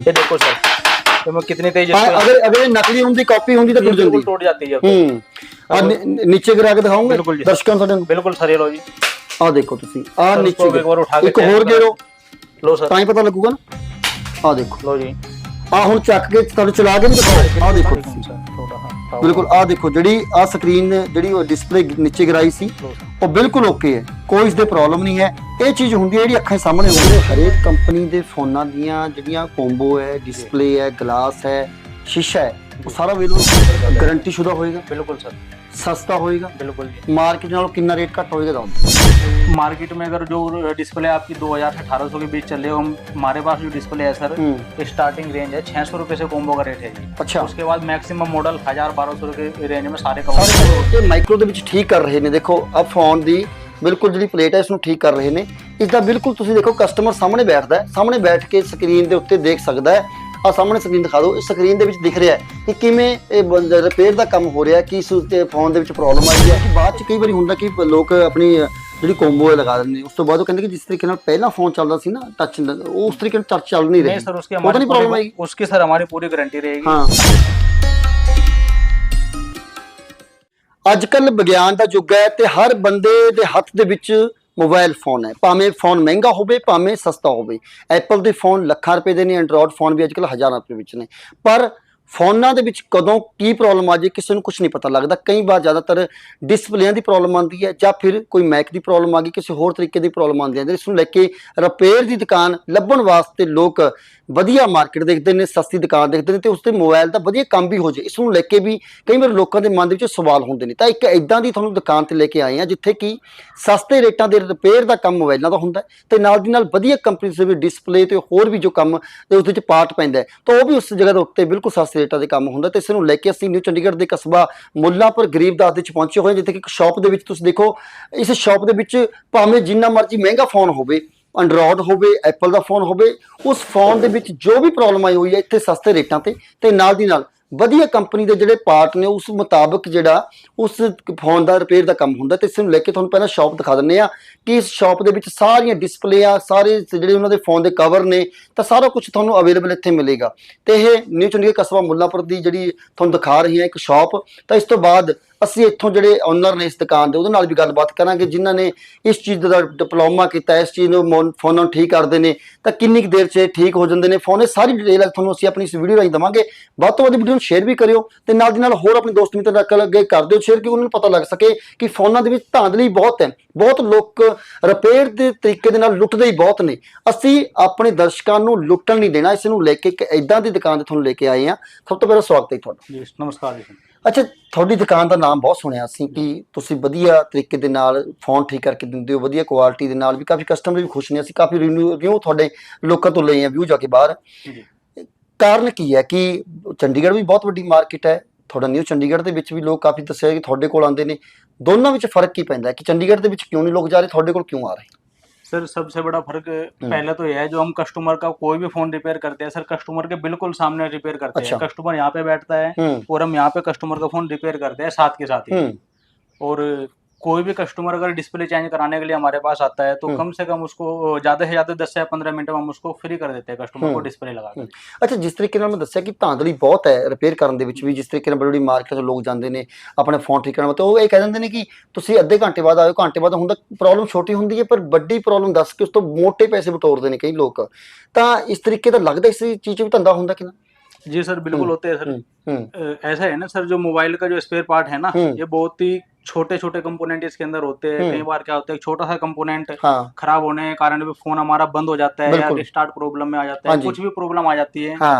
ये देखो सर तो मैं कितनी तेज ਹਾਂ इसको- ਅਗਰ ਅਗਰ ਇਹ ਨਕਲੀ ਹੁੰਦੀ ਕਾਪੀ ਹੁੰਦੀ ਤਾਂ ये ਟੁੱਟ ਜਾਂਦੀ बिल्कुल टूट जाती है ਹੂੰ ਆ ਨੀਚੇ ਗਿਰਾ ਕੇ ਦਿਖਾਉਂਗੇ ਬਿਲਕੁਲ ਜੀ। ਦਰਸ਼ਕਾਂ ਨੂੰ ਸਾਡੇ ਨੂੰ बिल्कुल सर ये लो जी ਆ ਦੇਖੋ ਤੁਸੀਂ ਆ ਸਰ, ਨੀਚੇ ਉਸਕੋ ਇੱਕ ਵਾਰ ਉਠਾ ਕੇ ਇੱਕ ਹੋਰ check ਗੇਰੋ लो सर ਤਾਂ ਹੀ ਪਤਾ ਲੱਗੂਗਾ ਨਾ ਆ ਦੇਖੋ लो जी ਆ ਹੁਣ ਚੱਕ ਕੇ ਤੁਹਾਨੂੰ ਚਲਾ ਕੇ ਵੀ ਦਿਖਾਓ ਆ ਦੇਖੋ ਤੁਸੀਂ सर थोड़ा हाँ हाँ, ਬਿਲਕੁਲ ਆ ਦੇਖੋ ਜਿਹੜੀ ਆ ਸਕਰੀਨ ਜਿਹੜੀ ਉਹ ਡਿਸਪਲੇ ਨੀਚੇ ਗਰਾਈ ਸੀ ਉਹ ਬਿਲਕੁਲ ਓਕੇ ਹੈ ਕੋਈ ਇਸ ਦੇ ਪ੍ਰੋਬਲਮ ਨਹੀਂ ਹੈ। ਇਹ ਚੀਜ਼ ਹੁੰਦੀ ਹੈ ਜਿਹੜੀ ਅੱਖਾਂ ਸਾਹਮਣੇ ਹੁੰਦੀ ਹੈ। ਹਰੇਕ ਕੰਪਨੀ ਦੇ ਫੋਨਾਂ ਦੀਆਂ ਜਿਹੜੀਆਂ ਕੋਂਬੋ ਹੈ ਡਿਸਪਲੇ ਹੈ ਗਲਾਸ ਹੈ ਸ਼ੀਸ਼ਾ ਹੈ ਉਹ ਸਾਰਾ ਅਵੇਲੇਬਲ ਗਾਰੰਟੀ ਸ਼ੁਦਾ ਹੋਏਗਾ बिल्कुल सर ਸਸਤਾ ਹੋਏਗਾ बिल्कुल जी ਮਾਰਕੀਟ ਨਾਲੋਂ ਕਿੰਨਾ ਰੇਟ ਘੱਟ ਹੋਏਗਾ ਦੱਸੋ मार्केट में अगर जो डिस्प्ले आपकी 2000 से 1800 के बीच चल रही है हम हमारे पास जो डिस्प्ले है सर हम्म। स्टार्टिंग रेंज है 600 रुपए से कॉम्बो का रेट है जी अच्छा उसके बाद मैक्सिमम मॉडल 1000 1200 के रेंज में सारे ਸਾਰੇ कवर ਇਹ ਮਾਈਕਰੋ ਦੇ ਵਿੱਚ ਠੀਕ ਕਰ ਰਹੇ ਨੇ ਦੇਖੋ ਆ ਫੋਨ ਦੀ ਬਿਲਕੁਲ ਜਿਹੜੀ ਪਲੇਟ ਹੈ ਇਸ ਨੂੰ ਠੀਕ ਕਰ ਰਹੇ ਨੇ ਇਸ ਦਾ ਬਿਲਕੁਲ ਤੁਸੀਂ ਦੇਖੋ ਕਸਟਮਰ ਸਾਹਮਣੇ ਬੈਠਦਾ ਹੈ ਸਾਹਮਣੇ ਬੈਠ ਕੇ ਸਕਰੀਨ ਦੇ ਉੱਤੇ ਦੇਖ ਸਕਦਾ ਹੈ ਆ ਸਾਹਮਣੇ ਸਕਰੀਨ ਦਿਖਾ ਦਿਓ ਇਸ ਸਕਰੀਨ ਦੇ ਵਿੱਚ ਦਿਖ ਰਿਹਾ ਹੈ ਕਿ ਕਿਵੇਂ ਇਹ ਰਿਪੇਅਰ ਦਾ ਕੰਮ ਹੋ ਰਿਹਾ ਹੈ ਕਿ ਇਸ ਉੱਤੇ ਫੋਨ ਦੇ ਵਿੱਚ ਪ੍ਰੋਬਲਮ ਆਈ ਹੈ ਕਿ ਬਾਅਦ ਚ ਕਈ ਵਾਰੀ ਹੁੰਦਾ ਕਿ ਲੋਕ ਆਪਣੀ ਜਿਹੜੀ ਕੋਂਬੋ ਹੈ ਲਗਾ ਦਿੰਦੇ ਨੇ ਉਸ ਤੋਂ ਬਾਅਦ ਉਹ ਕਹਿੰਦੇ ਕਿ ਜਿਸ ਤਰੀਕੇ ਨਾਲ ਪਹਿਲਾਂ ਫੋਨ ਚੱਲਦਾ ਸੀ ਨਾ ਟੱਚ ਉਹ ਉਸ ਤਰੀਕੇ ਨਾਲ ਟੱਚ ਚੱਲ ਨਹੀਂ नहीं ਰਹੀ सर उसकी ਉਹ ਤਾਂ हमारी ਨਹੀਂ ਪ੍ਰੋਬਲਮ पूरी- ਆਈ उसकी सर हमारी पूरी गारंटी रहेगी ਹਾਂ ਅੱਜ ਕੱਲ ਵਿਗਿਆਨ ਦਾ ਯੁੱਗ ਹੈ ਤੇ ਹਰ ਬੰਦੇ ਦੇ ਹੱਥ ਦੇ ਵਿੱਚ ਮੋਬਾਈਲ ਫੋਨ ਹੈ। ਭਾਵੇਂ ਫੋਨ ਮਹਿੰਗਾ ਹੋਵੇ, ਭਾਵੇਂ ਸਸਤਾ ਹੋਵੇ। ਐਪਲ ਦੇ ਫੋਨ ਲੱਖਾਂ ਰੁਪਏ ਦੇ ਨੇ ਐਂਡਰੋਇਡ ਫੋਨ ਵੀ ਅੱਜ ਕੱਲ ਹਜ਼ਾਰਾਂ ਰੁਪਏ ਵਿੱਚ ਨੇ। ਪਰ ਫੋਨਾਂ ਦੇ ਵਿੱਚ ਕਦੋਂ ਕੀ ਪ੍ਰੋਬਲਮ ਆ ਜੇ ਕਿਸੇ ਨੂੰ ਕੁਝ ਨਹੀਂ ਪਤਾ ਲੱਗਦਾ। ਕਈ ਵਾਰ ਜ਼ਿਆਦਾਤਰ ਡਿਸਪਲੇਆਂ ਦੀ ਪ੍ਰੋਬਲਮ ਆਉਂਦੀ ਹੈ ਜਾਂ ਫਿਰ ਕੋਈ ਮੈਕ ਦੀ ਪ੍ਰੋਬਲਮ ਆ ਗਈ, ਕਿਸੇ ਹੋਰ ਤਰੀਕੇ ਦੀ ਪ੍ਰੋਬਲਮ ਆਉਂਦੀ ਹੈ। ਜਿਸ ਨੂੰ ਲੈ ਕੇ ਰਿਪੇਅਰ ਦੀ ਦੁਕਾਨ ਲੱਭਣ ਵਾਸਤੇ ਲੋਕ ਵਧੀਆ ਮਾਰਕੀਟ ਦੇਖਦੇ ਨੇ, ਸਸਤੀ ਦੁਕਾਨ ਦੇਖਦੇ ਨੇ ਤੇ ਉਸ ਤੇ ਮੋਬਾਈਲ ਦਾ ਵਧੀਆ ਕੰਮ ਵੀ ਹੋ ਜੇ। ਇਸ ਨੂੰ ਲੈ ਕੇ ਵੀ ਕਈ ਵਾਰ ਲੋਕਾਂ ਦੇ ਮਨ ਦੇ ਵਿੱਚ ਸਵਾਲ ਹੁੰਦੇ ਨੇ। ਤਾਂ ਇੱਕ ਇਦਾਂ ਦੀ ਤੁਹਾਨੂੰ ਦੁਕਾਨ ਤੇ ਲੈ ਕੇ ਆਏ ਆ ਜਿੱਥੇ ਕਿ ਸਸਤੇ ਰੇਟਾਂ ਦੇ ਰਿਪੇਅਰ ਦਾ ਕੰਮ ਮੋਬਾਈਲਾਂ ਦਾ ਹੁੰਦਾ ਹੈ ਤੇ ਨਾਲ ਦੀ ਨਾਲ ਵਧੀਆ ਕੰਪਨੀ ਦੇ ਵੀ ਡਿਸਪਲੇ ਤੇ ਹੋਰ ਵੀ ਜੋ ਕੰਮ, ਤੇ ਉਸ ਵਿੱਚ ਪਾਰਟ ਪੈਂਦਾ ਤਾਂ ਉਹ ਵੀ ਉਸ ਜਗ੍ਹਾ ਦੇ ਉੱਤੇ ਬਿਲਕੁਲ ਸਸਤੇ ਰੇਟਾਂ ਦੇ ਕੰਮ ਹੁੰਦਾ ਤੇ ਇਸ ਨੂੰ ਲੈ ਕੇ ਅਸੀਂ ਨਿਊ ਚੰਡੀਗੜ੍ਹ ਦੇ ਕਸਬਾ ਮੁੱਲਾਂਪੁਰ ਗਰੀਬਦਾਸ ਦੇ ਵਿੱਚ ਪਹੁੰਚੇ ਹੋਏ ਹਾਂ, ਜਿੱਥੇ ਕਿ ਇੱਕ ਸ਼ਾਪ ਦੇ ਵਿੱਚ ਤੁਸੀਂ ਦੇਖੋ ਇਸ ਸ਼ਾਪ ਦੇ ਵਿੱਚ ਭਾਵੇਂ ਜਿੰਨਾ ਮਰਜ਼ੀ ਮਹਿੰਗਾ ਫੋਨ ਹੋਵੇ ਐਂਡਰੋਇਡ ਹੋਵੇ ਐਪਲ ਦਾ ਫੋਨ ਹੋਵੇ ਉਸ ਫੋਨ ਦੇ ਵਿੱਚ ਜੋ ਵੀ ਪ੍ਰੋਬਲਮ ਆਈ ਹੋਈ ਹੈ ਇੱਥੇ ਸਸਤੇ ਰੇਟਾਂ ਤੇ ਤੇ ਨਾਲ ਦੀ ਨਾਲ ਵਧੀਆ ਕੰਪਨੀ ਦੇ ਜਿਹੜੇ ਪਾਰਟ ਨੇ, ਉਸ ਮੁਤਾਬਕ ਜਿਹੜਾ ਉਸ ਫੋਨ ਦਾ ਰਿਪੇਅਰ ਦਾ ਕੰਮ ਹੁੰਦਾ ਤੇ ਇਸ ਨੂੰ ਲੈ ਕੇ ਤੁਹਾਨੂੰ ਪਹਿਲਾਂ ਸ਼ਾਪ ਦਿਖਾ ਦਿੰਨੇ ਆ ਕਿ ਇਸ ਸ਼ਾਪ ਦੇ ਵਿੱਚ ਸਾਰੀਆਂ ਡਿਸਪਲੇ ਆ, ਸਾਰੇ ਜਿਹੜੇ ਉਹਨਾਂ ਦੇ ਫੋਨ ਦੇ ਕਵਰ ਨੇ, ਤਾਂ ਸਾਰਾ ਕੁਝ ਤੁਹਾਨੂੰ ਅਵੇਲੇਬਲ ਇੱਥੇ ਮਿਲੇਗਾ। ਤੇ ਇਹ ਨਿਊ ਚੰਡੀਗੜ੍ਹ ਕਸਬਾ ਮੁੱਲਾਂਪੁਰ ਦੀ ਜਿਹੜੀ ਤੁਹਾਨੂੰ ਦਿਖਾ ਰਹੀ ਹੈ ਇੱਕ ਸ਼ਾਪ ਤਾਂ ਇਸ ਤੋਂ ਬਾਅਦ ਅਸੀਂ ਇੱਥੋਂ ਜਿਹੜੇ ਓਨਰ ਨੇ ਇਸ ਦੁਕਾਨ ਦੇ, ਉਹਦੇ ਨਾਲ ਵੀ ਗੱਲਬਾਤ ਕਰਾਂਗੇ, ਜਿਨ੍ਹਾਂ ਨੇ ਇਸ ਚੀਜ਼ ਦਾ ਡਿਪਲੋਮਾ ਕੀਤਾ, ਇਸ ਚੀਜ਼ ਨੂੰ ਫੋਨਾਂ ਠੀਕ ਕਰਦੇ ਨੇ, ਤਾਂ ਕਿੰਨੀ ਕੁ ਦੇਰ 'ਚ ਠੀਕ ਹੋ ਜਾਂਦੇ ਨੇ? ਫੋਨ, ਇਹ ਸਾਰੀ ਡਿਟੇਲ ਤੁਹਾਨੂੰ ਅਸੀਂ ਆਪਣੀ ਇਸ ਵੀਡੀਓ ਰਾਹੀਂ ਦਵਾਂਗੇ। ਵੱਧ ਤੋਂ ਵੱਧ ਵੀਡੀਓ ਨੂੰ ਸ਼ੇਅਰ ਵੀ ਕਰਿਓ ਤੇ ਨਾਲ ਦੀ ਨਾਲ ਹੋਰ ਆਪਣੇ ਦੋਸਤ ਮਿੱਤਰ ਨਾਲ ਅੱਗੇ ਕਰ ਦਿਓ ਸ਼ੇਅਰ ਕਿ ਉਹਨਾਂ ਨੂੰ ਪਤਾ ਲੱਗ ਸਕੇ ਕਿ ਫੋਨਾਂ ਦੇ ਵਿੱਚ ਧਾਂਦਲੀ ਬਹੁਤ ਹੈ ਬਹੁਤ ਲੋਕ ਰਿਪੇਅਰ ਦੇ ਤਰੀਕੇ ਦੇ ਨਾਲ ਲੁੱਟਦੇ ਹੀ ਬਹੁਤ ਨੇ। ਅਸੀਂ ਆਪਣੇ ਦਰਸ਼ਕਾਂ ਨੂੰ ਲੁੱਟਣ ਨਹੀਂ ਦੇਣਾ, ਇਸ ਨੂੰ ਲੈ ਕੇ ਇੱਕ ਐਦਾਂ ਦੀ ਦੁਕਾਨ ਤੇ ਤੁਹਾਨੂੰ ਲੈ ਕੇ ਆਏ ਆ ਸਭ ਤੋਂ ਪਹਿਲਾਂ ਸਵਾਗਤ ਹੈ ਤੁਹਾਡਾ। ਜੀ, ਨਮਸਕਾਰ ਜੀ। ਅੱਛਾ ਤੁਹਾਡੀ ਦੁਕਾਨ ਦਾ ਨਾਮ ਬਹੁਤ ਸੁਣਿਆ ਸੀ ਕਿ ਤੁਸੀਂ ਵਧੀਆ ਤਰੀਕੇ ਦੇ ਨਾਲ ਫੋਨ ਠੀਕ ਕਰਕੇ ਦਿੰਦੇ ਹੋ ਵਧੀਆ ਕੁਆਲਿਟੀ ਦੇ ਨਾਲ ਵੀ ਕਾਫੀ ਕਸਟਮਰ ਵੀ ਖੁਸ਼ ਨੇ ਅਸੀਂ ਕਾਫੀ ਰਿਵਿਊ ਤੁਹਾਡੇ ਲੋਕਾਂ ਤੋਂ ਲਏ ਆ ਵਿਊ ਜਾ ਕੇ ਬਾਹਰ? ਕਾਰਨ ਕੀ ਹੈ ਕਿ ਚੰਡੀਗੜ੍ਹ ਵੀ ਬਹੁਤ ਵੱਡੀ ਮਾਰਕੀਟ ਹੈ ਤੁਹਾਡਾ ਨਿਊ ਚੰਡੀਗੜ੍ਹ ਦੇ ਵਿੱਚ ਵੀ ਲੋਕ ਕਾਫੀ ਦੱਸਿਆ ਕਿ ਤੁਹਾਡੇ ਕੋਲ ਆਉਂਦੇ ਨੇ ਦੋਨਾਂ ਵਿੱਚ ਫ਼ਰਕ ਕੀ ਪੈਂਦਾ ਕਿ ਚੰਡੀਗੜ੍ਹ ਦੇ ਵਿੱਚ ਕਿਉਂ ਨਹੀਂ ਲੋਕ ਜਾ ਰਹੇ ਤੁਹਾਡੇ ਕੋਲ ਕਿਉਂ ਆ ਰਹੇ? सर सबसे बड़ा फ़र्क पहले तो यह है जो हम कस्टमर का कोई भी फ़ोन रिपेयर करते हैं सर कस्टमर के बिल्कुल सामने रिपेयर करते अच्छा। हैं कस्टमर यहाँ पे बैठता है और हम यहाँ पे कस्टमर का फ़ोन रिपेयर करते हैं साथ के साथ ही। और कोई भी कस्टमर अगर डिस्प्ले चेंज कराने के लिए हमारे पास आता है तो कम से कम उसको ज्यादा से ज्यादा 10 या 15 ਮਿੰਟ ਵਿੱਚ उसको फ्री कर देते हैं कस्टमर को डिस्प्ले लगा के। ਅੱਛਾ ਜਿਸ ਤਰੀਕੇ ਨਾਲ ਮੈਂ ਦੱਸਿਆ ਕਿ ਧਾਂਦਲੀ ਬਹੁਤ ਹੈ ਰਿਪੇਅਰ ਕਰਨ ਦੇ ਵਿੱਚ ਵੀ ਜਿਸ ਤਰੀਕੇ ਨਾਲ ਬੜੀ ਮਾਰਕੀਟ 'ਚ ਲੋਕ ਜਾਂਦੇ ਨੇ ਆਪਣੇ ਫੋਨ ਠੀਕ ਕਰਨ ਵਾਸਤੇ ਉਹ ਇਹ ਕਹਿ ਦਿੰਦੇ ਨੇ ਕਿ ਤੁਸੀਂ ਅੱਧੇ ਘੰਟੇ ਬਾਅਦ ਆਇਓ ਘੰਟੇ ਬਾਅਦ ਹੁੰਦਾ ਪ੍ਰੋਬਲਮ ਛੋਟੀ ਹੁੰਦੀ ਹੈ ਪਰ ਵੱਡੀ ਪ੍ਰੋਬਲਮ ਦੱਸ ਕੇ ਉਸ ਤੋਂ ਮੋਟੇ ਪੈਸੇ ਬਟੋਰਦੇ ਨੇ ਕਈ ਲੋਕ ਤਾਂ ਇਸ ਤਰੀਕੇ ਦਾ ਲੱਗਦਾ ਇਸ ਚੀਜ਼ 'ਚ ਵੀ ਧੰਦਾ ਹੁੰਦਾ ਕਿ ਨਾ जी सर बिल्कुल हम्म। होते हैं सर ਹੂੰ ਹੂੰ अ, ऐसा है ना सर जो मोबाइल का जो स्पेयर पार्ट है ना हम्म। ये बहुत ही छोटे छोटे कंपोनेंट इसके अंदर होते हैं हम्म। कई बार क्या होता है एक छोटा सा कंपोनेंट ਹਾਂ खराब होने के कारण भी फोन हमारा बंद हो जाता है या बिल्कुल। रिस्टार्ट प्रॉब्लम में आ जाता हाँ है जी। कुछ भी प्रॉब्लम आ जाती है ਹਾਂ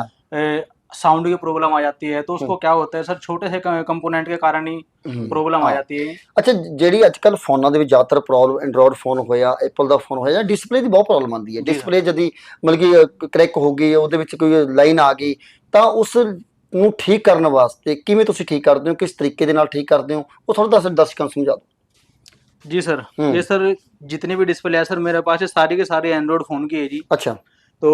साउंड की प्रॉब्लम आ जाती है तो उसको हम्म। क्या होता है सर छोटे से कंपोनेंट के कारण ही हम्म। प्रॉब्लम आ हाँ। जाती है ਅੱਛਾ ਜਿਹੜੀ ਅੱਜ ਕੱਲ ਫੋਨਾਂ ਦੇ ਵਿੱਚ ਜ਼ਿਆਦਾਤਰ ਪ੍ਰੋਬਲਮ ਐਂਡਰੋਇਡ ਫੋਨ ਹੋਇਆ ਐਪਲ ਦਾ ਫੋਨ ਹੋਇਆ ਡਿਸਪਲੇ ਦੀ ਬਹੁਤ ਪ੍ਰੋਬਲਮ ਆਉਂਦੀ ਹੈ ਜੀ। ਡਿਸਪਲੇ ਜਦੀ ਮਤਲਬ ਕਿ ਕ੍ਰੈਕ ਹੋ ਗਈ ਉਹਦੇ ਵਿੱਚ ਕੋਈ ਲਾਈਨ ਆ ਗਈ ਤਾਂ ਉਸ ਨੂੰ ਠੀਕ ਕਰਨ ਵਾਸਤੇ ਕਿਵੇਂ ਤੁਸੀਂ ਠੀਕ ਕਰਦੇ ਹੋ ਕਿਸ ਤਰੀਕੇ ਦੇ ਨਾਲ ਠੀਕ ਕਰਦੇ ਹੋ ਉਹ ਥੋੜਾ ਦੱਸ ਦਰਸ਼ਕਾਂ ਨੂੰ ਸਮਝਾ ਦਿਓ जी सर हम्म। ये सर जितनी भी डिस्प्ले है सर मेरे पास ये सारी के सारे एंड्रॉइड फोन की है जी ਅੱਛਾ तो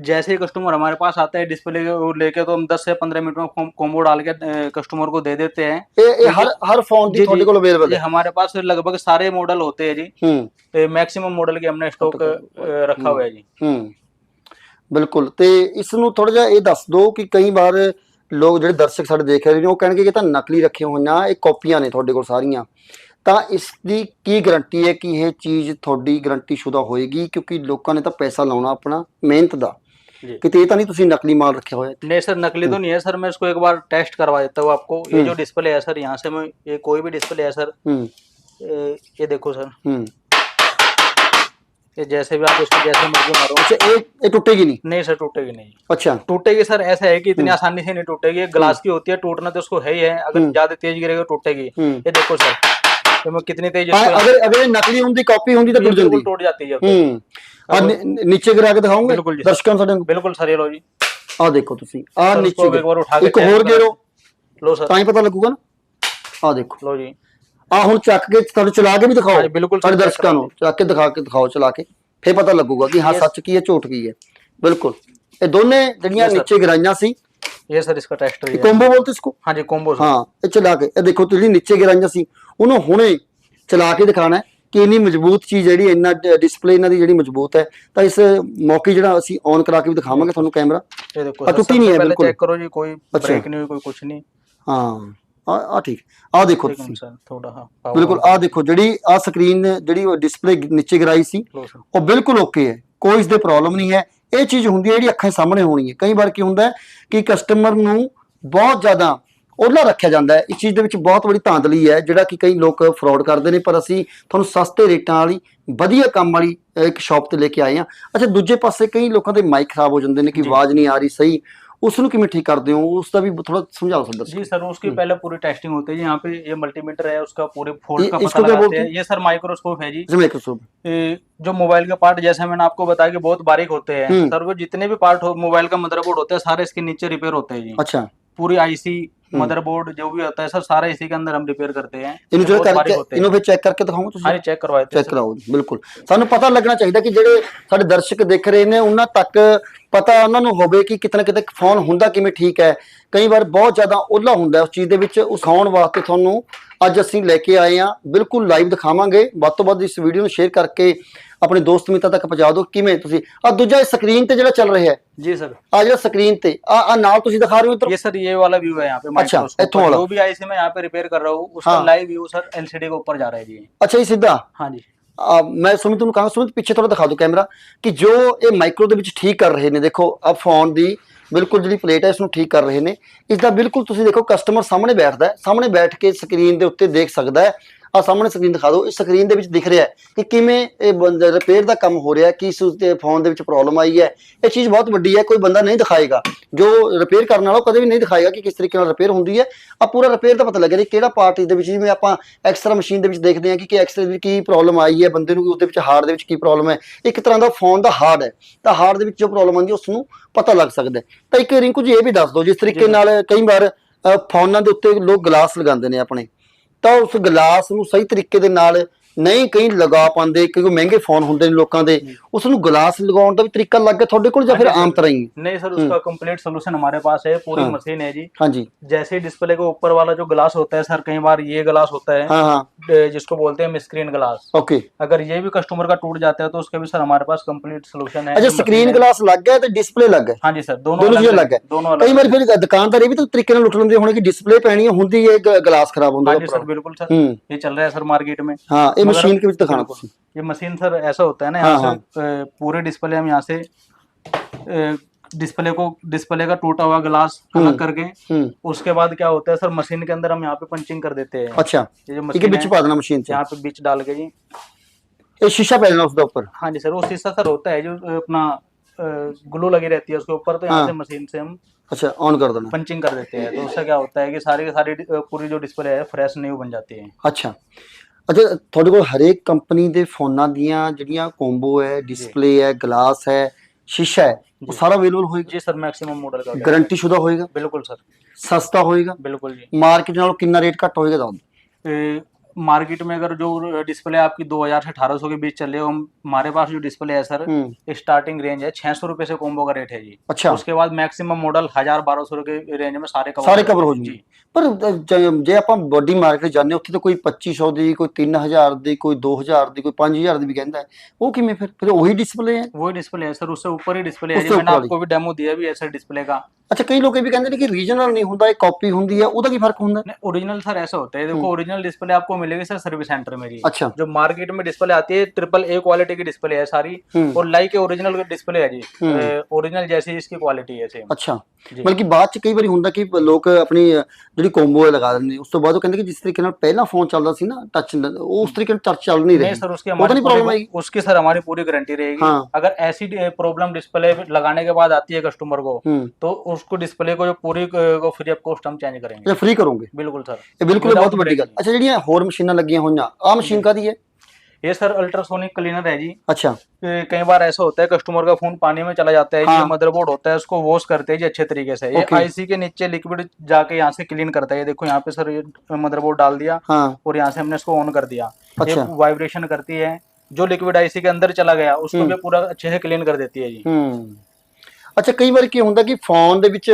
जैसे ही कस्टमर हमारे पास आता है डिस्प्ले लेके तो हम 10 से 15 मिनट में कॉम्बो डाल के कस्टमर को दे देते हैं ਇਹ ਇਹ ਹਰ ਹਰ ਫੋਨ ਦੀ जी, ਤੁਹਾਡੇ जी। ਕੋਲ ਅਵੇਲੇਬਲ ये ਹੈ हमारे पास लगभग सारे मॉडल होते हैं जी ਹੂੰ मैक्सिमम मॉडल के हमने स्टॉक तो- रखा हुआ है जी ਹੂੰ ਬਿਲਕੁਲ ਤੇ ਇਸ ਨੂੰ ਥੋੜਾ ਜਿਹਾ ਇਹ ਦੱਸ ਦਿਓ ਕਿ ਕਈ ਵਾਰ ਲੋਕ ਜਿਹੜੇ ਦਰਸ਼ਕ ਸਾਡੇ ਦੇਖ ਰਹੇ ਨੇ ਉਹ ਕਹਿਣਗੇ ਕਿ ਇਹ ਤਾਂ ਨਕਲੀ ਰੱਖੇ ਹੋਈਆਂ ਇਹ ਕਾਪੀਆਂ ਨੇ ਤੁਹਾਡੇ ਕੋਲ ਸਾਰੀਆਂ ਤਾਂ ਇਸ ਦੀ ਕੀ ਗਾਰੰਟੀ ਹੈ ਕਿ ਇਹ ਚੀਜ਼ ਤੁਹਾਡੀ ਗਾਰੰਟੀ ਸ਼ੁਦਾ ਹੋਏਗੀ ਕਿਉਂਕਿ ਲੋਕਾਂ ਨੇ ਤਾਂ ਪੈਸਾ ਲਾਉਣਾ ਆਪਣਾ ਮਿਹਨਤ ਦਾ जी ਕਿਤੇ ਇਹ ਤਾਂ ਨਹੀਂ ਤੁਸੀਂ ਨਕਲੀ ਮਾਲ ਰੱਖਿਆ ਹੋਇਆ नहीं सर नकली तो नहीं है सर मैं इसको एक बार टेस्ट करवा देता हूँ आपको ये हम्म। जो डिस्प्ले है सर यहाँ से मैं ये कोई भी डिस्प्ले है सर ਹੂੰ ये ये देखो सर ਹੂੰ ये जैसे भी आप इसको जैसे मर्जी मारो ਅੱਛਾ ਇਹ ਇਹ ਟੁੱਟੇਗੀ ਨਹੀਂ नहीं सर टूटेगी नहीं ਅੱਛਾ टूटेगी सर ऐसा है कि इतनी हम्म। आसानी से नहीं टूटेगी ये ग्लास की होती है टूटना तो उसको है ही है अगर हम्म। ज्यादा तेज गिरेगा टूटेगी ਹੂੰ ये देखो सर ये मैं कितनी तेज ਹਾਂ, इसको- ਅਗਰ ਅਗਰ ਇਹ ਨਕਲੀ ਹੁੰਦੀ ਕਾਪੀ ਹੁੰਦੀ ਤਾਂ ये ਟੁੱਟ बिल्कुल ਜਾਂਦੀ टूट जाती है ਹੂੰ ਆ ਨੀ- ਨੀਚੇ ਗਿਰਾ ਕੇ ਦਿਖਾਓਗੇ ਬਿਲਕੁਲ ਜੀ। ਦਰਸ਼ਕਾਂ ਨੂੰ ਸਾਡੇ ਨੂੰ बिल्कुल सर ये लो जी ਆ ਦੇਖੋ ਤੁਸੀਂ ਆ सर, ਨੀਚੇ उसको एक बार उठा ਗਿਰੋ। के ਇੱਕ check ਹੋਰ करो। ਗੇਰੋ लो सर ਤਾਂ ਹੀ ਪਤਾ ਲੱਗੂਗਾ ਨਾ ਆ ਦੇਖੋ लो जी ਆ ਹੁਣ ਚੱਕ ਕੇ ਤੁਹਾਨੂੰ ਚਲਾ ਕੇ ਵੀ ਦਿਖਾਓ ਹਾਂਜੀ, ਬਿਲਕੁਲ ਸਾਡੇ check ਦਰਸ਼ਕਾਂ ਨੂੰ ਚੱਕ ਕੇ ਦਿਖਾ ਕੇ ਦਿਖਾਓ ਚਲਾ ਕੇ ਫੇਰ ਪਤਾ ਲੱਗੂਗਾ ਕਿ ਹਾਂ Yes. ਸੱਚ ਕੀ ਹੈ ਝੂਠ ਕੀ ਹੈ ਬਿਲਕੁਲ ਇਹ ਦੋਨੇ ਜਿਹੜੀਆਂ Yes, sir. ਨੀਚੇ ਗਿਰਾਈਆਂ ਸੀ ये सर इसका टेस्टर ਇਹ है ਕੰਬੋ ਬੋਲਤੇ ਇਸਕੋ हाँ जी कॉम्बो सर ਹਾਂ ਇਹ ਚਲਾ ਕੇ ਇਹ ਦੇਖੋ ਤੁਸੀਂ ਨੀਚੇ ਗਿਰਾਈਆਂ ਸੀ ਉਹਨੂੰ ਹੁਣੇ ਚਲਾ ਕੇ ਦਿਖਾਣਾ ਹੈ ਕਿ ਇੰਨੀ ਮਜ਼ਬੂਤ ਚੀਜ਼ ਜਿਹੜੀ ਇੰਨਾ ਡਿਸਪਲੇ ਇਹਨਾਂ ਦੀ ਜਿਹੜੀ ਮਜ਼ਬੂਤ ਹੈ ਤਾਂ ਇਸ ਮੌਕੇ ਜਿਹੜਾ ਅਸੀਂ ਔਨ ਕਰਾ ਕੇ ਵੀ ਦਿਖਾਵਾਂਗੇ ਤੁਹਾਨੂੰ ਕੈਮਰਾ ये देखो हाँ, सर, टूटी सबसे नहीं है, पहले बिल्कुल। चेक करो जी कोई अच्छा। ब्रेक नहीं हुई कोई कुछ नहीं ਹਾਂ ਆ ਆ ਠੀਕ। ਆ ਦੇਖੋ ਤੁਸੀਂ। ਸਰ ਥੋੜਾ ਹਾਂ ਬਿਲਕੁਲ ਆ ਦੇਖੋ ਜਿਹੜੀ ਆ ਸਕਰੀਨ ਜਿਹੜੀ ਡਿਸਪਲੇ ਨੀਚੇ ਗਰਾਈ ਸੀ ਉਹ ਬਿਲਕੁਲ ਓਕੇ ਹੈ। ਕੋਈ ਇਸ ਦੇ ਪ੍ਰੋਬਲਮ ਨਹੀਂ ਹੈ। ਇਹ ਚੀਜ਼ ਹੁੰਦੀ ਹੈ ਜਿਹੜੀ ਅੱਖਾਂ ਸਾਹਮਣੇ ਹੋਣੀ ਹੈ। ਕਈ ਵਾਰ ਕੀ ਹੁੰਦਾ ਹੈ ਕਿ ਕਸਟਮਰ ਨੂੰ ਬਹੁਤ ਜ਼ਿਆਦਾ ਉਹਲਾ ਰੱਖਿਆ ਜਾਂਦਾ ਹੈ। ਇਸ ਚੀਜ਼ ਦੇ ਵਿੱਚ ਬਹੁਤ ਵੱਡੀ ਧਾਂਦਲੀ ਹੈ ਜਿਹੜਾ ਕਿ ਕਈ ਲੋਕ ਫਰਾਡ ਕਰਦੇ ਨੇ। ਪਰ ਅਸੀਂ ਤੁਹਾਨੂੰ ਸਸਤੇ ਰੇਟਾਂ ਵਾਲੀ ਵਧੀਆ ਕੰਮ ਵਾਲੀ ਇੱਕ ਸ਼ਾਪ ਤੇ ਲੈ ਕੇ ਆਏ ਆ ਅੱਛਾ ਦੂਜੇ ਪਾਸੇ ਕਈ ਲੋਕਾਂ ਦੇ ਮਾਈਕ ਖਰਾਬ ਹੋ ਜਾਂਦੇ ਨੇ ਕਿ ਆਵਾਜ਼ ਨਹੀਂ ਆ ਰਹੀ ਸਹੀ। ਉਸ ਨੂੰ ਕਿਵੇਂ ਠੀਕ ਕਰਦੇ ਹੋ ਉਸ ਦਾ ਵੀ ਥੋੜਾ ਸਮਝਾਓ ਸਰ जी सर उसकी हम्म। पहले पूरी टेस्टिंग होती है जी यहाँ पे ये मल्टीमीटर है उसका पूरे फोल्ड ये- का इसको पता क्या लगाते बोलते हैं हैं? ये सर माइक्रोस्कोप है जी माइक्रोसॉफ्ट ये जो मोबाइल के पार्ट जैसे मैंने आपको बताया कि बहुत बारीक होते हैं हम्म। सर वो जितने भी पार्ट हो मोबाइल का मदरबोर्ड होता है सारे इसके नीचे रिपेयर होते हैं जी अच्छा पूरी आईसी हम्म। मदरबोर्ड जो भी होता है सर सारा इसी के अंदर हम रिपेयर करते हैं ਇਹਨੂੰ बहुत ਜਿਹੜਾ बारीक ਕਰਕੇ होते हैं ਇਹਨੂੰ ਫਿਰ ਚੈੱਕ ਕਰਕੇ ਦਿਖਾਓਗੇ ਤੁਸੀਂ हाँ जी चेक करवाए थे ਚੈੱਕ सर। ਕਰਾਓ ਜੀ, ਬਿਲਕੁਲ ਸਾਨੂੰ ਪਤਾ ਲੱਗਣਾ ਚਾਹੀਦਾ ਕਿ ਜਿਹੜੇ ਸਾਡੇ ਦਰਸ਼ਕ ਦੇਖ ਰਹੇ ਨੇ ਉਹਨਾਂ ਤੱਕ ਪਤਾ ਉਹਨਾਂ ਨੂੰ ਹੋਵੇ ਕਿ ਕਿਤਨਾ ਕਿਤੇ ਫੋਨ ਹੁੰਦਾ ਕਿਵੇਂ ਠੀਕ ਹੈ ਕਈ ਵਾਰ ਬਹੁਤ ਜ਼ਿਆਦਾ ਓਲਾ ਹੁੰਦਾ ਹੈ ਉਸ ਚੀਜ਼ ਦੇ ਵਿੱਚ ਉਸ ਖਾਉਣ ਵਾਸਤੇ ਤੁਹਾਨੂੰ ਅੱਜ ਅਸੀਂ ਲੈ ਕੇ ਆਏ ਆ ਬਿਲਕੁਲ ਲਾਈਵ ਦਿਖਾਵਾਂਗੇ ਵੱਧ ਤੋਂ ਵੱਧ ਇਸ ਵੀਡੀਓ ਨੂੰ ਸ਼ੇਅਰ ਕਰਕੇ ਆਪਣੇ ਦੋਸਤ ਮਿੱਤਰਾਂ ਤੱਕ ਪਹੁੰਚਾ ਦਿਓ ਕਿਵੇਂ ਤੁਸੀਂ ਆ ਦੂਜਾ ਸਕਰੀਨ ਤੇ ਜਿਹੜਾ ਚੱਲ ਰਿਹਾ ਹੈ जी सर ਆ ਜਿਹੜਾ ਸਕਰੀਨ ਤੇ ਆ ਆ ਨਾਲ ਤੁਸੀਂ ਦਿਖਾ ਰਹੇ ਹੋ ਇੱਧਰ ये सर ये वाला व्यू है यहाँ पे अच्छा, माइक्रोस्कोप इथों पर। वाला। जो भी आईसी मैं यहाँ पे रिपेयर कर रहा हूँ उसका हाँ। लाइव व्यू सर एलसीडी के ऊपर जा रहा है जी ਅੱਛਾ ਜੀ ਸਿੱਧਾ हाँ जी ਆ, ਮੈਂ ਸੁਮਿਤ ਨੂੰ ਕਹਾਂ ਸੁਮਿਤ ਪਿੱਛੇ ਥੋੜਾ ਦਿਖਾ ਦਿਓ ਕੈਮਰਾ ਕਿ ਜੋ ਇਹ ਮਾਈਕਰੋ ਦੇ ਵਿੱਚ ਠੀਕ ਕਰ ਰਹੇ ਨੇ ਦੇਖੋ ਆ ਫੋਨ ਦੀ ਬਿਲਕੁਲ ਜਿਹੜੀ ਪਲੇਟ ਹੈ ਇਸ ਨੂੰ ਠੀਕ ਕਰ ਰਹੇ ਨੇ ਇਸ ਦਾ ਬਿਲਕੁਲ ਤੁਸੀਂ ਦੇਖੋ ਕਸਟਮਰ ਸਾਹਮਣੇ ਬੈਠਦਾ ਹੈ ਸਾਹਮਣੇ ਬੈਠ ਕੇ ਸਕਰੀਨ ਦੇ ਉੱਤੇ ਦੇਖ ਸਕਦਾ ਹੈ ਆ ਸਾਹਮਣੇ ਸਕਰੀਨ ਦਿਖਾ ਦਿਓ। ਇਸ ਸਕਰੀਨ ਦੇ ਵਿੱਚ ਦਿਖ ਰਿਹਾ ਹੈ ਕਿ ਕਿਵੇਂ ਇਹ ਰਿਪੇਅਰ ਦਾ ਕੰਮ ਹੋ ਰਿਹਾ ਹੈ ਕਿ ਇਸ ਉੱਤੇ ਫੋਨ ਦੇ ਵਿੱਚ ਪ੍ਰੋਬਲਮ ਆਈ ਹੈ। ਇਹ ਚੀਜ਼ ਬਹੁਤ ਵੱਡੀ ਹੈ ਕੋਈ ਬੰਦਾ ਨਹੀਂ ਦਿਖਾਏਗਾ। ਜੋ ਰਿਪੇਅਰ ਕਰਨ ਵਾਲਾ ਕਦੇ ਵੀ ਨਹੀਂ ਦਿਖਾਏਗਾ ਕਿ ਕਿਸ ਤਰੀਕੇ ਨਾਲ ਰਿਪੇਅਰ ਹੁੰਦੀ ਹੈ। ਆ ਪੂਰਾ ਰਿਪੇਅਰ ਦਾ ਪਤਾ ਲੱਗਿਆ ਕਿ ਕਿਹੜਾ ਪਾਰਟ ਇਸ ਦੇ ਵਿੱਚ ਜਿਵੇਂ ਆਪਾਂ ਐਕਸਰਾ ਮਸ਼ੀਨ ਦੇ ਵਿੱਚ ਦੇਖਦੇ ਹਾਂ ਕਿ ਕਿ ਐਕਸਰੇ ਦੇ ਵਿੱਚ ਕੀ ਪ੍ਰੋਬਲਮ ਆਈ ਹੈ ਬੰਦੇ ਨੂੰ ਉਹਦੇ ਵਿੱਚ ਹਾਰਡ ਦੇ ਵਿੱਚ ਕੀ ਪ੍ਰੋਬਲਮ ਹੈ। ਇੱਕ ਤਰ੍ਹਾਂ ਦਾ ਫੋਨ ਦਾ ਹਾਰਡ ਹੈ। ਤਾਂ ਹਾਰਡ ਦੇ ਵਿੱਚ ਜੋ ਪ੍ਰੋਬਲਮ ਆਉਂਦੀ ਉਸ ਨੂੰ ਪਤਾ ਲੱਗ ਸਕਦਾ ਤਾਂ ਇੱਕ ਰਿੰਕੂ ਜੀ ਇਹ ਵੀ ਦੱਸ ਦਿਓ ਜਿਸ ਤਰੀਕੇ। ਨਾਲ ਕਈ ਵਾਰ ਫੋਨਾਂ ਦੇ ਉੱਤੇ ਲੋਕ ਗਲਾਸ ਲਗਾਉਂਦੇ ਨੇ ਆਪਣੇ। ਤਾਂ ਉਸ ਗਲਾਸ ਨੂੰ ਸਹੀ ਤਰੀਕੇ ਦੇ ਨਾਲ ਨਹੀਂ ਕਈ ਲਗਾ ਪਾਉਂਦੇ ਕਿਉਂਕਿ ਮਹਿੰਗੇ ਫੋਨ ਹੁੰਦੇ ਨੇ ਲੋਕਾਂ ਦੇ ਜੀ। ਉਸ ਨੂੰ ਗਲਾਸ ਲਗਾਉਣ ਦਾ ਵੀ ਤਰੀਕਾ ਲੱਗ ਗਿਆ ਤੁਹਾਡੇ ਕੋਲ ਜਾਂ ਫਿਰ हाँ जी, ਆਮ सर। ਤਰ੍ਹਾਂ ही नहीं सर उसका कंप्लीट सोल्यूशन हमारे पास है पूरी हाँ। मशीन है जी ਹਾਂਜੀ जैसे ही डिस्प्ले के ऊपर वाला जो ग्लास होता है सर कई बार ये ग्लास होता है ਹਾਂ ਹਾਂ ए, जिसको बोलते हैं स्क्रीन ग्लास ਓਕੇ अगर ये भी कस्टमर का टूट जाता है तो उसका भी सर हमारे पास कंप्लीट सोल्यूशन है ਅੱਛਾ जो machine ਸਕਰੀਨ है। ਗਲਾਸ ਲੱਗ ਗਿਆ ਤੇ ਡਿਸਪਲੇ ਲੱਗ ਗਿਆ हाँ जी सर दोनों दोनों चीजें अलग अलग है। दोनों ਕਈ अलग ਵਾਰ ਫਿਰ ਦੁਕਾਨਦਾਰ ਇਹ ਵੀ ਤਾਂ ਤਰੀਕੇ ਨਾਲ ਲੁੱਟ ਲੈਂਦੇ ਹੋਣੇ ਕਿ ਡਿਸਪਲੇ ਪੈਣੀ ਹੈ ਹੁੰਦੀ ਹੈ ਗ- ਗਲਾਸ ਖਰਾਬ ਹੁੰਦਾ हाँ जी ਉਹਦਾ सर बिल्कुल सर ਹੂੰ ये चल रहा है सर मार्केट में ਹਾਂ ये मशीन के बीच दिखाना ये मशीन सर ऐसा होता है ना यहाँ हाँ, से हाँ। पूरे डिस्प्ले हम यहाँ से डिस्प्ले को डिस्प्ले का टूटा हुआ ग्लास अलग हम्म, करके हम्म। उसके बाद क्या होता है सर मशीन के अंदर हम यहाँ पे पंचिंग कर देते हैं। अच्छा। ये जो मशीन बीच पा देना मशीन यहाँ पे बीच डाल के जी। ये शीशा फैलना उसके ऊपर। हाँ जी सर वो शीशा सर होता है जो अपना ग्लू लगी रहती है उसके ऊपर तो यहाँ हाँ। से मशीन से हम अच्छा ऑन कर देना। पंचिंग कर देते हैं। तो उससे क्या होता है कि सारी की सारी पूरी जो डिस्प्ले है फ्रेश न्यू बन जाती है। अच्छा। ਅੱਛਾ ਤੁਹਾਡੇ ਕੋਲ ਹਰੇਕ ਕੰਪਨੀ ਦੇ ਫੋਨਾਂ ਦੀਆਂ ਜਿਹੜੀਆਂ ਕੋਂਬੋ ਹੈ ਡਿਸਪਲੇ ਹੈ ਗਲਾਸ ਹੈ ਸ਼ੀਸ਼ਾ ਹੈ ਉਹ ਸਾਰਾ ਅਵੇਲੇਬਲ ਹੋਏਗਾ? ਜੀ ਸਰ ਮੈਕਸਿਮਮ ਮਾਡਲ ਦਾ ਗਾਰੰਟੀ ਸ਼ੁਦਾ ਹੋਏਗਾ? ਬਿਲਕੁਲ ਸਰ ਸਸਤਾ ਹੋਏਗਾ? ਬਿਲਕੁਲ ਜੀ। ਮਾਰਕੀਟ ਨਾਲੋਂ ਕਿੰਨਾ ਰੇਟ ਘੱਟ ਹੋਏਗਾ ਤਾਂ मार्केट में अगर जो डिस्प्ले आपकी 2000 से 1800 के बीच चल रही है हम- हमारे पास जो डिस्प्ले है सर हम्म स्टार्टिंग रेंज है छह सौ रुपए से कॉम्बो का रेट है जी अच्छा उसके बाद मैक्सिमम मॉडल हजार बारह सौ के रेंज में सारे कवर ਸਾਰੇ ਕਵਰ ਹੋ जी ਜਾਣਗੇ ਪਰ ਅ, ਜ- ਜੇ ਆਪਾਂ ਵੱਡੀ ਮਾਰਕੀਟ ਜਾਂਦੇ ਹਾਂ, ਉੱਥੇ ਤਾਂ ਕੋਈ 2500 ਦੀ ਕੋਈ 3000 ਦੀ ਕੋਈ 2000 ਦੀ ਕੋਈ 5000 ਦੀ ਵੀ ਕਹਿੰਦਾ ਹੈ ਉਹ ਕਿਵੇਂ ਫਿਰ ਫਿਰ ਉਹੀ ਡਿਸਪਲੇ ਹੈ वही डिस्प्ले है सर उससे ऊपर ही डिस्प्ले है जी उससे मैंने ऊपर ही। आपको भी डेमो दिया भी है सर डिस्प्ले का ਅੱਛਾ ਕਈ ਲੋਕ ਇਹ ਵੀ ਕਹਿੰਦੇ ਨੇ ਕਿ ਰੀਜਨਲ ਨਹੀਂ ਹੁੰਦਾ ਇਹ ਕਾਪੀ ਹੁੰਦੀ ਹੈ ਉਹਦਾ ਕੀ ਫਰਕ ਹੁੰਦਾ ਹੈ? ओरिजिनल सर ऐसा होता है हम्म। देखो ओरिजिनल डिस्प्ले आपको मिलेगी सर सर्विस सेंटर में जी अच्छा जो मार्केट में डिस्प्ले आती है ट्रिपल ए क्वालिटी की डिस्प्ले है सारी हम्म और लाइक ओरिजिनल डिस्प्ले है जी हम्म। ओरिजिनल जैसी इसकी क्वालिटी है सेम ਅੱਛਾ जी ਬਲਕਿ ਬਾਅਦ ਚ ਕਈ ਵਾਰੀ ਹੁੰਦਾ ਕਿ ਲੋਕ ਆਪਣੀ ਅ, ਜਿਹੜੀ ਕੋਂਬੋ ਲਗਾ ਦਿੰਦੇ ਨੇ ਉਸ ਤੋਂ ਬਾਅਦ ਉਹ ਕਹਿੰਦੇ ਕਿ ਜਿਸ ਤਰੀਕੇ ਨਾਲ ਪਹਿਲਾਂ ਫੋਨ ਚੱਲਦਾ ਸੀ ਨਾ ਟੱਚ ਉਹ ਉਸ ਤਰੀਕੇ ਨਾਲ ਟੱਚ ਚੱਲ ਨਹੀਂ नहीं ਰਹੀ सर उसकी वो तो हमारी नहीं problem पूरी- आएगी? उसकी सर हमारी पूरी गारंटी रहेगी हाँ। अगर ऐसी प्रॉब्लम डिस्प्ले लगाने के बाद आती है कस्टमर को ਹੂੰ तो उसको डिस्प्ले को जो पूरी को फ्री आपको कॉस्ट हम चेंज करेंगे। ये फ्री करोगे? बिल्कुल सर ये बिल्कुल बहुत बड़ी गल अच्छा जी और मशीना लगी हुई हैं आ मशीन का दी है ये सर अल्ट्रासोनिक क्लीनर है जी अच्छा कई बार ऐसा होता है कस्टमर का फ़ोन पानी में चला जाता है हाँ। मदरबोर्ड होता है उसको वॉश करते हैं जी अच्छे तरीके से ये आईसी के नीचे लिक्विड जाके यहाँ से क्लीन करता है ये देखो यहाँ पे सर ये मदरबोर्ड डाल दिया हाँ। और यहाँ से हमने इसको ऑन कर दिया अच्छा। वाइब्रेशन करती है जो लिक्विड आईसी के अंदर चला गया उसको भी पूरा अच्छे से क्लीन कर देती है जी ਅੱਛਾ, ਕਈ ਵਾਰ ਕੀ ਹੁੰਦਾ ਕਿ ਫੋਨ ਦੇ ਵਿੱਚ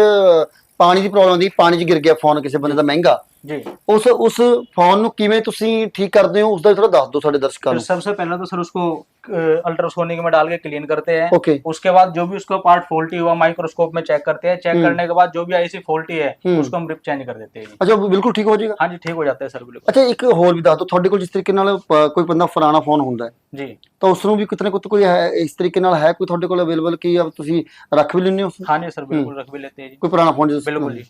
ਪਾਣੀ ਦੀ ਪ੍ਰੋਬਲਮ ਆਉਂਦੀ, ਪਾਣੀ 'ਚ ਗਿਰ ਗਿਆ ਫੋਨ ਕਿਸੇ ਬੰਦੇ ਦਾ ਮਹਿੰਗਾ। जी ਉਸ ਉਸ ਫੋਨ ਨੂੰ ਕਿਵੇਂ ਤੁਸੀਂ ਠੀਕ ਕਰਦੇ ਹੋ ਉਸ ਦਾ ਥੋੜਾ ਦੱਸ ਦਿਓ ਸਾਡੇ ਦਰਸ਼ਕਾਂ फिर ਨੂੰ सबसे पहले तो सर उसको अल्ट्रासोनिक में डाल के क्लीन करते हैं ਓਕੇ उसके बाद जो भी उसका पार्ट फॉल्टी हुआ माइक्रोस्कोप में चेक करते हैं चेक हम्म। करने के बाद जो भी आईसी फॉल्टी है हम्म। उसको हम रिप चेंज कर देते हैं जी। ਅੱਛਾ ਉਹ ਬਿਲਕੁਲ ਠੀਕ ਹੋ ਜਾਏਗਾ हाँ जी ठीक हो जाता है सर बिल्कुल ਅੱਛਾ ਇੱਕ ਹੋਰ ਵੀ ਦੱਸ ਦਿਓ ਤੁਹਾਡੇ ਕੋਲ ਜਿਸ ਤਰੀਕੇ ਨਾਲ ਪ- ਕੋਈ ਬੰਦਾ ਪੁਰਾਣਾ ਫੋਨ ਹੁੰਦਾ ਹੈ जी ਤਾਂ ਉਸ ਨੂੰ ਵੀ ਕਿਤਨੇ ਕੁ ਕੋਈ ਹੈ ਇਸ ਤਰੀਕੇ ਨਾਲ ਹੈ ਕੋਈ ਤੁਹਾਡੇ ਕੋਲ ਅਵੇਲੇਬਲ ਕੀ ਆ ਤੁਸੀਂ ਰੱਖ ਵੀ ਲੈਂਦੇ ਹੋ ਉਸ ਨੂੰ? हाँ जी सर बिल्कुल रख भी लेते हैं जी ਕੋਈ ਪੁਰਾਣਾ ਫੋਨ ਜਿਸ बिल्कुल जी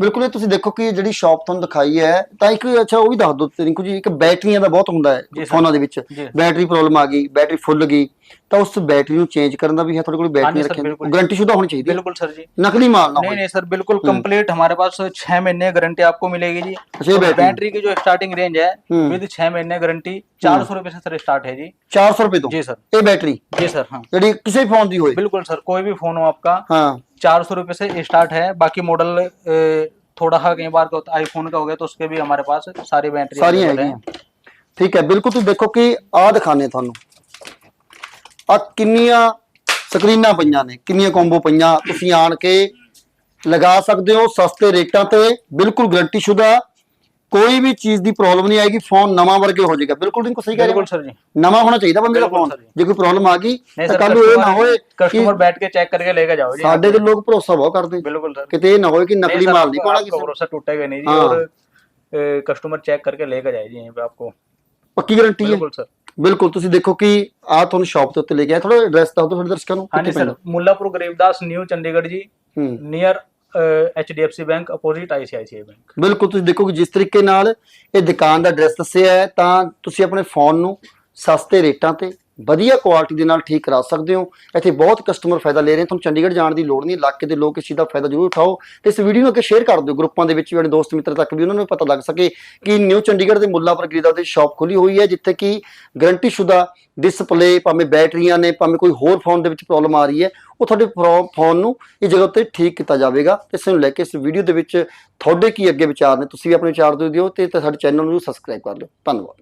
ਬਿਲਕੁਲ ਇਹ ਤੁਸੀਂ ਦੇਖੋ ਕਿ ਜਿਹੜੀ ਸ਼ਾਪ ਤੁਹਾਨੂੰ ਦਿਖਾਈ ਹੈ ਤਾਂ ਇੱਕ ਅੱਛਾ ਉਹ ਵੀ ਦੱਸ ਦਿਓ ਰਿੰਕੂ ਜੀ ਇੱਕ ਬੈਟਰੀਆਂ ਦਾ ਬਹੁਤ ਹੁੰਦਾ ਜੀ ਹੈ ਸਰ। ਫੋਨਾਂ ਦੇ ਵਿੱਚ जी ਬੈਟਰੀ ਪ੍ਰੋਬਲਮ ਆ ਗਈ ਬੈਟਰੀ ਫੁੱਲ ਗਈ ਤਾਂ ਉਸ ਬੈਟਰੀ ਨੂੰ ਚੇਂਜ ਕਰਨ ਦਾ ਵੀ ਹੈ ਤੁਹਾਡੇ ਕੋਲ ਬੈਟਰੀ ਹਾਂਜੀ ਸਰ, ਰੱਖੀਆਂ ਬਿਲਕੁਲ। ਗਾਰੰਟੀ ਸ਼ੁਦਾ ਹੋਣੀ ਚਾਹੀਦੀ ਹੈ बिल्कुल सर जी ਨਕਲੀ माल ना नहीं हो नहीं सर बिल्कुल कंप्लीट हमारे पास छह महीने गारंटी आपको मिलेगी जी अच्छा, ये और बैटरी। बैटरी की जो स्टार्टिंग रेंज है हम्म। विद छह महीने गारंटी चार सौ रुपए से सर स्टार्ट है जी 400 ਰੁਪਏ ਤੋਂ जी सर ਇਹ ਬੈਟਰੀ जी सर हाँ ਜਿਹੜੀ ਕਿਸੇ ਫੋਨ ਦੀ ਹੋਏ बिल्कुल सर कोई भी फोन हो आपका ਹਾਂ चार सौ रुपए से स्टार्ट है बाकी मॉडल थोड़ा सा कई बार का आईफोन का हो गया तो उसके भी हमारे पास सारी बैटरी ਸਾਰੀਆਂ available हैं। ਹੈਗੀਆਂ ਠੀਕ ਹੈ ਬਿਲਕੁਲ ਤੁਸੀਂ ਦੇਖੋ ਕਿ ਆਹ ਦਿਖਾਣੇ ਤੁਹਾਨੂੰ ਆ ਕਿੰਨੀਆਂ ਸਕਰੀਨਾਂ ਪਈਆਂ ਨੇ ਕਿੰਨੀਆਂ ਕੰਬੋ ਪਈਆਂ ਤੁਸੀਂ ਆਣ ਕੇ ਲਗਾ ਸਕਦੇ ਹੋ ਸਸਤੇ ਰੇਟਾਂ ਤੇ ਬਿਲਕੁਲ ਗਰੰਟੀ ਸ਼ੁਦਾ ਕੋਈ ਵੀ ਚੀਜ਼ ਦੀ ਪ੍ਰੋਬਲਮ ਨਹੀਂ ਆਏਗੀ ਫੋਨ ਨਵਾਂ ਵਰਗੇ ਹੋ ਜਾਏਗਾ। ਬਿਲਕੁਲ ਨਹੀਂ ਕੋ ਸਹੀ ਕਹਿ ਸਰ ਜੀ। ਨਵਾਂ ਹੋਣਾ ਚਾਹੀਦਾ ਬੰਦੇ ਦਾ ਫੋਨ ਜੇ। ਕੋਈ ਪ੍ਰੋਬਲਮ ਆ ਗਈ ਤਾਂ ਕੱਲ ਨੂੰ ਇਹ ਨਾ ਹੋਏ ਕਸਟਮਰ ਬੈਠ ਕੇ ਚੈੱਕ ਕਰਕੇ ਲੈ ਕੇ ਜਾਓ ਜੀ। ਸਾਡੇ ਦੇ ਲੋਕ ਭਰੋਸਾ ਬਹੁਤ ਕਰਦੇ। ਬਿਲਕੁਲ ਸਰ ਕਿਤੇ ਇਹ ਨਾ ਹੋਏ ਕਿ ਨਕਲੀ ਮਾਲ ਨਹੀਂ ਪਾਣਾ ਕਿਸੇ ਭਰੋਸਾ ਟੁੱਟੇ ਨਹੀਂ ਜੀ ਔਰ ਕਸਟਮਰ ਚੈੱਕ ਕਰਕੇ ਲੈ ਕੇ ਜਾਏ ਜੀ ਇਹ ਆਪਕੋ। ਪੱਕੀ ਗਾਰੰਟੀ ਹੈ। ਬਿਲਕੁਲ ਸਰ ਬਿਲਕੁਲ ਤੁਸੀਂ ਦੇਖੋ ਕਿ ਆ ਤੁਹਾਨੂੰ ਸ਼ਾਪ ਤੇ ਉੱਤੇ ਲੈ ਕੇ ਆਇਆ ਥੋੜਾ ਐਡਰੈਸ ਦੱਸ ਦਿਓ ਫਿਰ ਦਰਸ਼ਕਾਂ ਨੂੰ ਹਾਂਜੀ sir Mullanpur Garibdas new Chandigarh ji near HDFC bank opposite ICICI bank ਬਿਲਕੁਲ, ਤੁਸੀਂ ਦੇਖੋ ਕਿ ਜਿਸ ਤਰੀਕੇ ਨਾਲ ਇਹ ਦੁਕਾਨ ਦਾ ਐਡਰੈਸ ਦੱਸਿਆ ਹੈ, ਤਾਂ ਤੁਸੀਂ ਆਪਣੇ ਫੋਨ ਨੂੰ ਸਸਤੇ ਰੇਟਾਂ ਤੇ ਵਧੀਆ ਕੁਆਲਿਟੀ ਦੇ ਨਾਲ ਠੀਕ ਕਰਾ ਸਕਦੇ ਹੋ। ਇੱਥੇ ਬਹੁਤ ਕਸਟਮਰ ਫਾਇਦਾ ਲੈ ਰਹੇ ਤੁਹਾਨੂੰ ਚੰਡੀਗੜ੍ਹ ਜਾਣ ਦੀ ਲੋੜ ਨਹੀਂ। ਇਲਾਕੇ ਦੇ ਲੋਕ ਇਸ ਚੀਜ਼ ਦਾ ਫਾਇਦਾ ਜ਼ਰੂਰ ਉਠਾਓ। ਤੇ ਇਸ ਵੀਡੀਓ ਨੂੰ ਅੱਗੇ ਸ਼ੇਅਰ ਕਰ ਦਿਓ। ਗਰੁੱਪਾਂ ਦੇ ਵਿੱਚ ਵੀ ਆਪਣੇ ਦੋਸਤ ਮਿੱਤਰ ਤੱਕ ਵੀ ਉਹਨਾਂ ਨੂੰ ਵੀ ਪਤਾ ਲੱਗ ਸਕੇ ਕਿ ਨਿਊ ਚੰਡੀਗੜ੍ਹ ਦੇ ਮੁੱਲਾਪੁਰ ਗਰੀਦਾ ਦੇ ਸ਼ਾਪ ਖੁੱਲੀ ਹੋਈ ਹੈ, ਜਿੱਥੇ ਕਿ ਗਰੰਟੀ ਸ਼ੁਦਾ ਡਿਸਪਲੇ ਭਾਵੇਂ ਬੈਟਰੀਆਂ ਨੇ, ਭਾਵੇਂ ਕੋਈ ਹੋਰ ਫੋਨ ਦੇ ਵਿੱਚ ਪ੍ਰੋਬਲਮ ਆ ਰਹੀ ਹੈ, ਉਹ ਤੁਹਾਡੇ ਫੋਨ ਨੂੰ ਇਹ ਜਗ੍ਹਾ ਉੱਤੇ ਠੀਕ ਕੀਤਾ ਜਾਵੇਗਾ। ਤੇ ਇਸ ਨੂੰ ਲੈ ਕੇ ਇਸ ਵੀਡੀਓ ਦੇ ਵਿੱਚ ਤੁਹਾਡੇ ਕੀ ਅੱਗੇ ਵਿਚਾਰ ਨੇ, ਤੁਸੀਂ ਵੀ ਆਪਣੇ ਵਿਚਾਰ ਦਿਓ ਤੇ ਤੇ ਸਾਡੇ ਚੈਨਲ ਨੂੰ ਸਬਸਕ੍ਰਾਈਬ ਕਰ ਲਿਓ। ਧੰਨਵਾਦ।